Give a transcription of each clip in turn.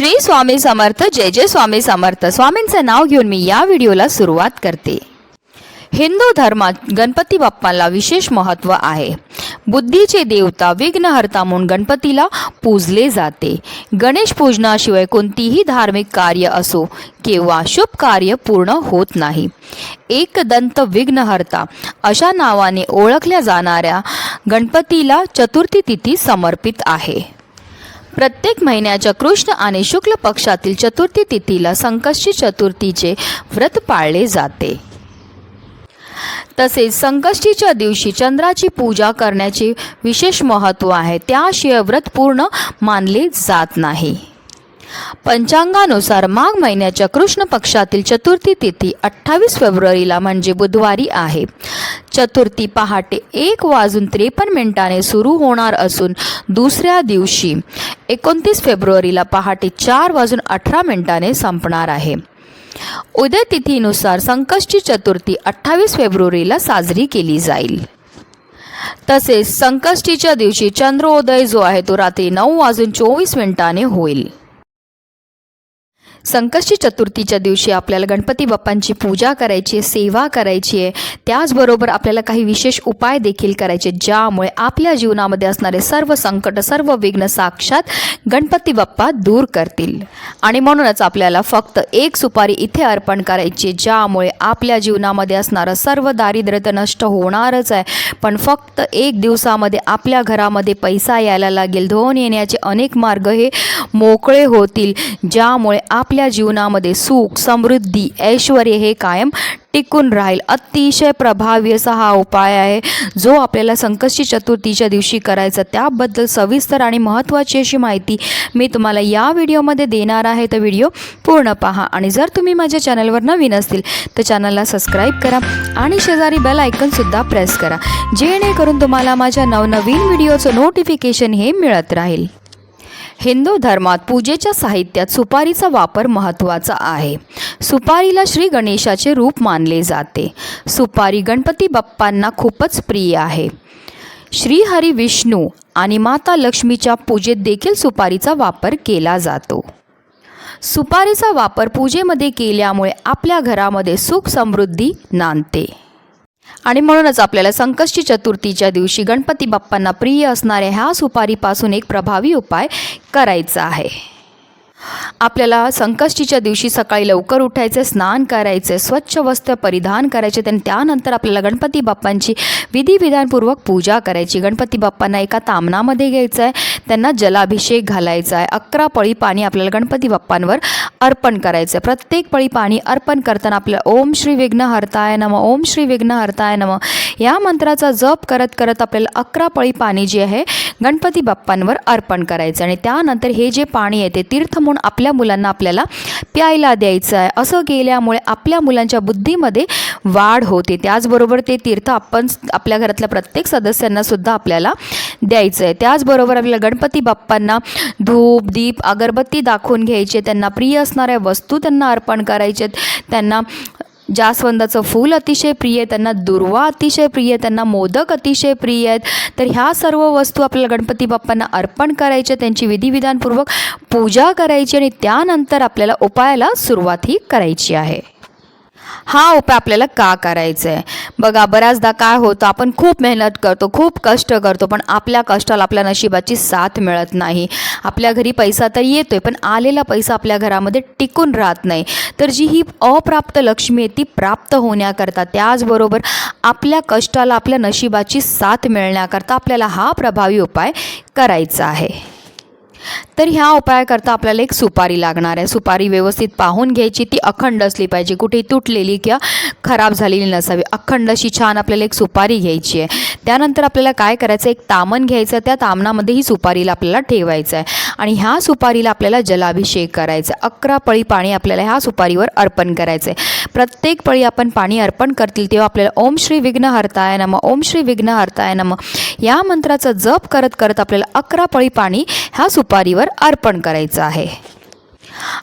श्री स्वामी समर्थ जय जय स्वामी समर्थ. स्वामींचं नाव घेऊन मी या व्हिडिओला सुरुवात करते. हिंदू धर्मात गणपती बाप्पाला विशेष महत्त्व आहे. बुद्धीचे देवता विघ्नहर्ता म्हणून गणपतीला पूजले जाते. गणेश पूजनाशिवाय कोणतीही धार्मिक कार्य असो किंवा शुभ कार्य पूर्ण होत नाही. एकदंत विघ्नहर्ता अशा नावाने ओळखल्या जाणाऱ्या गणपतीला चतुर्थी तिथी समर्पित आहे. प्रत्येक महिन्याच्या कृष्ण आणि शुक्ल पक्षातील चतुर्थी तिथीला संकष्टी चतुर्थीचे व्रत पाळले जाते. तसेच संकष्टीच्या दिवशी चंद्राची पूजा करण्याचे विशेष महत्त्व आहे. त्याशिवाय व्रत पूर्ण मानले जात नाही. पंचांगानुसार माघ महिन्याच्या कृष्ण पक्षातील चतुर्थी तिथी अठ्ठावीस फेब्रुवारीला म्हणजे बुधवारी आहे. चतुर्थी पहाटे एक वाजून त्रेपन्न मिनिटाने सुरू होणार असून दुसऱ्या दिवशी एकोणतीस फेब्रुवारीला पहाटे चार वाजून अठरा मिनिटाने संपणार आहे. उद्या तिथीनुसार संकष्टी चतुर्थी अठ्ठावीस फेब्रुवारीला साजरी केली जाईल. तसेच संकष्टीच्या दिवशी चंद्रोदय जो आहे तो रात्री नऊ वाजून चोवीस मिनिटाने होईल. संकष्टी चतुर्थीच्या दिवशी आपल्याला गणपती बाप्पांची पूजा करायची आहे सेवा करायची आहे. त्याचबरोबर आपल्याला काही विशेष उपाय देखील करायचे ज्यामुळे आपल्या जीवनामध्ये असणारे सर्व संकट सर्व विघ्न साक्षात गणपती बाप्पा दूर करतील. आणि म्हणूनच आपल्याला फक्त एक सुपारी इथे अर्पण करायची ज्यामुळे आपल्या जीवनामध्ये असणारं सर्व दारिद्र्य तर नष्ट होणारच आहे. पण फक्त एक दिवसामध्ये आपल्या घरामध्ये पैसा यायला लागेल धोन येण्याचे अनेक मार्ग हे मोकळे होतील ज्यामुळे आप आपल्या जीवनामध्ये सुख समृद्धी ऐश्वर हे कायम टिकून राहील. अतिशय प्रभावी असा हा उपाय आहे जो आपल्याला संकष्टी चतुर्थीच्या दिवशी करायचा. त्याबद्दल सविस्तर आणि महत्त्वाची अशी माहिती मी तुम्हाला या व्हिडिओमध्ये देणार आहे. तर व्हिडिओ पूर्ण पहा. आणि जर तुम्ही माझ्या चॅनलवर नवीन असतील तर चॅनलला सबस्क्राईब करा आणि शेजारी बेल आयकनसुद्धा प्रेस करा. जेणेकरून तुम्हाला माझ्या नवनवीन व्हिडिओचं नोटिफिकेशन हे मिळत राहील. हिंदू धर्मात पूजेच्या साहित्यात सुपारीचा वापर महत्त्वाचा आहे. सुपारीला श्री गणेशाचे रूप मानले जाते. सुपारी गणपती बाप्पांना खूपच प्रिय आहे. श्रीहरी विष्णू आणि माता लक्ष्मीच्या पूजेत देखील सुपारीचा वापर केला जातो. सुपारीचा वापर पूजेमध्ये केल्यामुळे आपल्या घरामध्ये सुख समृद्धी नांदते. आणि म्हणूनच आपल्याला संकष्टी चतुर्थीच्या दिवशी गणपती बाप्पांना प्रिय असणाऱ्या ह्या सुपारीपासून एक प्रभावी उपाय करायचा आहे. आपल्याला संकष्टीच्या दिवशी सकाळी लवकर उठायचे स्नान करायचे स्वच्छ वस्त्र परिधान करायचे आणि त्यानंतर आपल्याला गणपती बाप्पांची विधिविधानपूर्वक पूजा करायची. गणपती बाप्पांना एका तामणामध्ये घ्यायचं आहे त्यांना जलाभिषेक घालायचा आहे अकरा पळी पाणी आपल्याला गणपती बाप्पांवर अर्पण करायचं आहे प्रत्येक पळी पाणी अर्पण करताना आपल्याला ओम श्री विघ्न हरताय नम ओम श्री विघ्न हरताय नम. या मंत्राचा जप करत करत आपल्याला अकरा पळी पाणी जे आहे गणपती बाप्पांवर अर्पण करायचं आणि त्यानंतर हे जे पाणी आहे ते तीर्थ म्हणून आपल्या मुलांना आपल्याला प्यायला द्यायचं आहे असं केल्यामुळे आपल्या मुलांच्या बुद्धीमध्ये वाढ होते. त्याचबरोबर ते तीर्थ आपण आपल्या घरातल्या प्रत्येक सदस्यांना सुद्धा आपल्याला द्यायचं आहे त्याचबरोबर आपल्याला गणपती बाप्पांना धूप दीप अगरबत्ती दाखवून घ्यायचे त्यांना प्रिय असणाऱ्या वस्तू त्यांना अर्पण करायचे त्यांना जास्वंदाचं फूल अतिशय प्रिय आहे. त्यांना दुर्वा अतिशय प्रिय आहे. त्यांना मोदक अतिशय प्रिय आहेत. तर ह्या सर्व वस्तू आपल्याला गणपती बाप्पांना अर्पण करायच्या त्यांची विधिविधानपूर्वक पूजा करायची आणि त्यानंतर आपल्याला उपायाला सुरुवात ही करायची आहे. हा उपाय आपल्याला का करायचा आहे बघा बऱ्याचदा काय होतं आपण खूप मेहनत करतो खूप कष्ट करतो पण आपल्या कष्टाला आपल्या नशिबाची साथ मिळत नाही. आपल्या घरी पैसा तर येतोय पण आलेला पैसा आपल्या घरामध्ये टिकून राहत नाही. तर जी ही अप्राप्त लक्ष्मी आहे ती प्राप्त होण्याकरता त्याचबरोबर आपल्या कष्टाला आपल्या नशिबाची साथ मिळण्याकरता आपल्याला हा प्रभावी उपाय करायचा आहे. तर ह्या उपायाकरता आपल्याला एक सुपारी लागणार आहे. सुपारी व्यवस्थित पाहून घ्यायची. ती अखंड असली पाहिजे. कुठेही तुटलेली किंवा खराब झालेली नसावी. अखंड अशी छान आपल्याला एक सुपारी घ्यायची आहे. त्यानंतर आपल्याला काय करायचं एक तामण घ्यायचं त्या तामणामध्ये ही सुपारीला आपल्याला ठेवायचं आहे. आणि ह्या सुपारीला आपल्याला जलाभिषेक करायचा आहे. अकरा पळी पाणी आपल्याला ह्या सुपारीवर अर्पण करायचं आहे. प्रत्येक पळी आपण पाणी अर्पण करतील तेव्हा आपल्याला ओम श्री विघ्न हरताय नम. ओम श्री विघ्न हरताय नम. या मंत्राचा जप करत करत आपल्याला अकरा पळी पाणी ह्या सुपारीवर अर्पण करायचं आहे.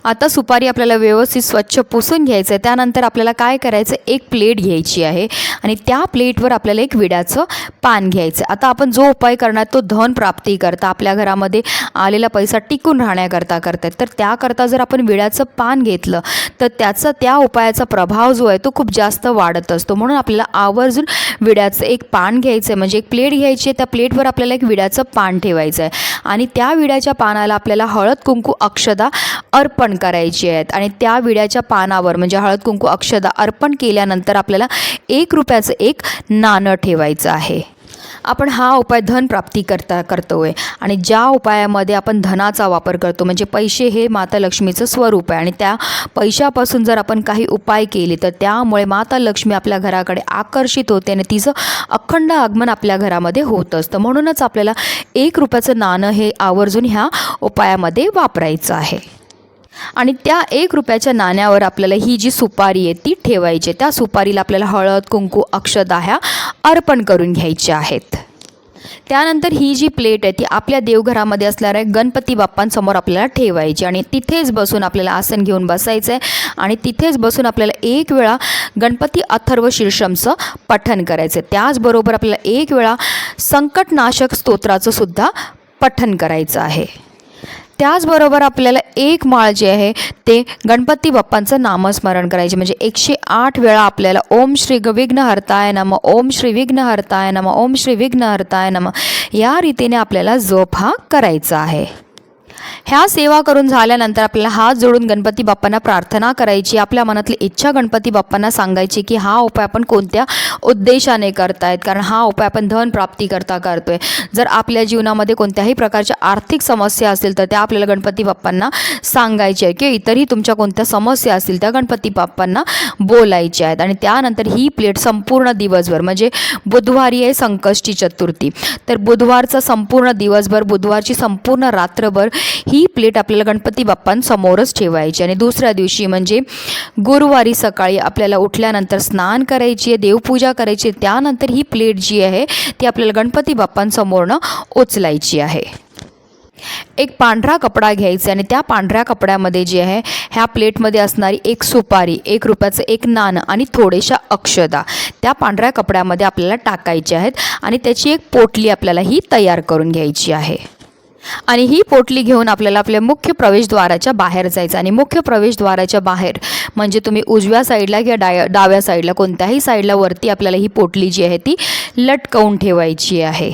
आता सुपारी आपल्याला व्यवस्थित स्वच्छ पुसून घ्यायचं आहे. त्यानंतर आपल्याला काय करायचं एक प्लेट घ्यायची आहे. आणि त्या प्लेटवर आपल्याला एक विड्याचं पान घ्यायचं आहे. आता आपण जो उपाय करणार तो धन प्राप्ती करता. आपल्या घरामध्ये आलेला पैसा टिकून राहण्याकरता करतात तर त्याकरता जर आपण विड्याचं पान घेतलं तर त्याचा त्या उपायाचा प्रभाव जो आहे तो खूप जास्त वाढत असतो. म्हणून आपल्याला आवर्जून विड्याचं एक पान घ्यायचं आहे. म्हणजे एक प्लेट घ्यायची आहे. त्या प्लेटवर आपल्याला एक विड्याचं पान ठेवायचं आहे. आणि त्या विड्याच्या पानाला आपल्याला हळद कुंकू अक्षदा अर्पण करायची आहेत. आणि त्या विड्याच्या पानावर म्हणजे हळद कुंकू अक्षदा अर्पण केल्यानंतर आपल्याला एक रुपयाचं एक नाणं ठेवायचं आहे. आपण हा उपाय धन प्राप्ती करता करतो आहे आणि ज्या उपायामध्ये आपण धनाचा वापर करतो म्हणजे पैसे हे माता लक्ष्मीचं स्वरूप आहे. आणि त्या पैशापासून जर आपण काही उपाय केले तर त्यामुळे माता लक्ष्मी आपल्या घराकडे आकर्षित होते आणि तिचं अखंड आगमन आपल्या घरामध्ये होत असतं. म्हणूनच आपल्याला एक रुपयाचं नाणं हे आवर्जून ह्या उपायामध्ये वापरायचं आहे. आणि त्या एक रुपयाच्या नाण्यावर आपल्याला ही जी सुपारी आहे ती ठेवायची आहे. त्या सुपारीला आपल्याला हळद कुंकू अक्षदा ह्या अर्पण करून घ्यायच्या आहेत. त्यानंतर ही जी प्लेट आहे ती आपल्या देवघरामध्ये असणाऱ्या गणपती बाप्पांसमोर आपल्याला ठेवायची आणि तिथेच बसून आपल्याला आसन घेऊन बसायचं आहे. आणि तिथेच बसून आपल्याला एक वेळा गणपती अथर्व शीर्षमचं पठन करायचं आहे. त्याचबरोबर आपल्याला एक वेळा संकटनाशक स्तोत्राचं सुद्धा करायचं आहे. त्याचबरोबर आपल्याला एक माळ जे आहे ते गणपती बाप्पांचं नामस्मरण करायचे. म्हणजे एकशे आठ वेळा आपल्याला ओम श्री ग विघ्नहर्ताय नम ओम श्री विघ्नहर्ताय नम ओम श्री विघ्नहर्ताय नम या रीतीने आपल्याला जप हा करायचा आहे. ह्या सेवा करून झाल्यानंतर आपल्याला हात जोडून गणपती बाप्पांना प्रार्थना करायची आपल्या मनातली इच्छा गणपती बाप्पांना सांगायची की हा उपाय आपण कोणत्या उद्देशाने करतायत? कारण हा उपाय आपण धन प्राप्ती करता करतोय. जर आपल्या जीवनामध्ये कोणत्याही प्रकारच्या आर्थिक समस्या असतील तर त्या आपल्याला गणपती बाप्पांना सांगायच्या आहे किंवा इतरही तुमच्या कोणत्या समस्या असतील त्या गणपती बाप्पांना बोलायच्या आहेत. आणि त्यानंतर ही प्लेट संपूर्ण दिवसभर म्हणजे बुधवारी आहे संकष्टी चतुर्थी. तर बुधवारचा संपूर्ण दिवसभर बुधवारची संपूर्ण रात्रभर ही प्लेट आपल्याला गणपती बाप्पांसमोरच ठेवायची आणि दुसऱ्या दिवशी म्हणजे गुरुवारी सकाळी आपल्याला उठल्यानंतर स्नान करायची आहे देवपूजा करायची आहे त्यानंतर ही प्लेट जी आहे ती आपल्याला गणपती बाप्पांसमोरनं उचलायची आहे. एक पांढरा कपडा घ्यायचा आणि त्या पांढऱ्या कपड्यामध्ये जे आहे ह्या प्लेटमध्ये असणारी एक सुपारी एक रुपयाचं एक नाणं आणि थोडेशा अक्षदा त्या पांढऱ्या कपड्यामध्ये आपल्याला टाकायच्या आहेत आणि त्याची एक पोटली आपल्याला ही तयार करून घ्यायची आहे. आणि ही पोटली घेऊन आपल्याला आपल्या मुख्य प्रवेशद्वाराच्या बाहेर जायचं आणि मुख्य प्रवेशद्वाराच्या बाहेर म्हणजे तुम्ही उजव्या साईडला किंवा डाव्या डाव्या साईडला कोणत्याही साईडला वरती आपल्याला ही पोटली जी आहे ती लटकवून ठेवायची आहे.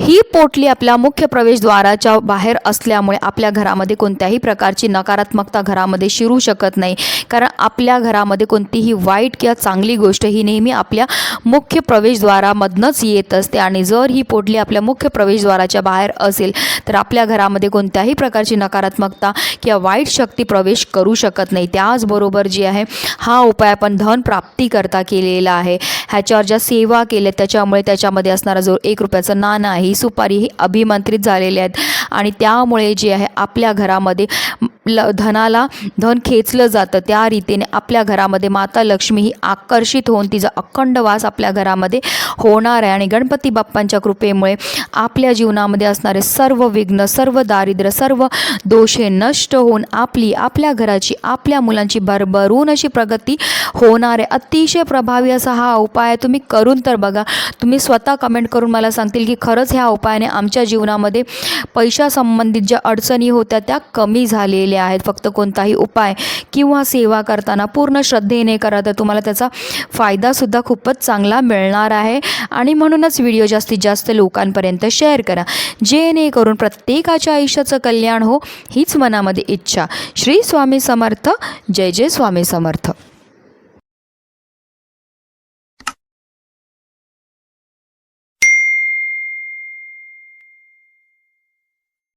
ही पोटली आपल्या मुख्य प्रवेशद्वाराच्या बाहेर असल्यामुळे आपल्या घरामध्ये कोणत्याही प्रकारची नकारात्मकता घरामध्ये शिरू शकत नाही. कारण आपल्या घरामध्ये कोणतीही वाईट किंवा चांगली गोष्ट ही नेहमी आपल्या मुख्य प्रवेशद्वारामधनंच येत असते आणि जर ही पोटली आपल्या मुख्य प्रवेशद्वाराच्या बाहेर असेल तर आपल्या घरामध्ये कोणत्याही प्रकारची नकारात्मकता किंवा वाईट शक्ती प्रवेश करू शकत नाही. त्याचबरोबर जी आहे हा उपाय आपण धन प्राप्तीकरता केलेला आहे. ह्याच्यावर ज्या सेवा केल्या त्याच्यामुळे त्याच्यामध्ये असणारा जो एक रुपयाचं नाणं नाही सुपारी ही अभिमंत्रित झालेली आहेत. आणि त्यामुळे जे आहे आपल्या घरामध्ये ल धनाला धन खेचलं जातं. त्या रीतीने आपल्या घरामध्ये माता लक्ष्मी ही आकर्षित होऊन तिचा अखंड वास आपल्या घरामध्ये होणार आहे. आणि गणपती बाप्पांच्या कृपेमुळे आपल्या जीवनामध्ये असणारे सर्व विघ्न सर्व दारिद्र्य सर्व दोषे नष्ट होऊन आपली आपल्या घराची आपल्या मुलांची भरभरून अशी प्रगती होणार आहे. अतिशय प्रभावी असा हा उपाय आहे. तुम्ही करून तर बघा. तुम्ही स्वतः कमेंट करून मला सांगतील की खरंच ह्या उपायाने आमच्या जीवनामध्ये पैशासंबंधित ज्या अडचणी होत्या त्या कमी झालेल्या आहेत. फक्त कोणताही उपाय किंवा सेवा करताना पूर्ण श्रद्धेने करा तर तुम्हाला त्याचा फायदासुद्धा खूपच चांगला मिळणार आहे. आणि म्हणूनच व्हिडिओ जास्तीत जास्त लोकांपर्यंत शेअर करा. जेणेकरून प्रत्येकाच्या आयुष्याचं कल्याण हो हीच मनामध्ये इच्छा. श्री स्वामी समर्थ. जय जय स्वामी समर्थ.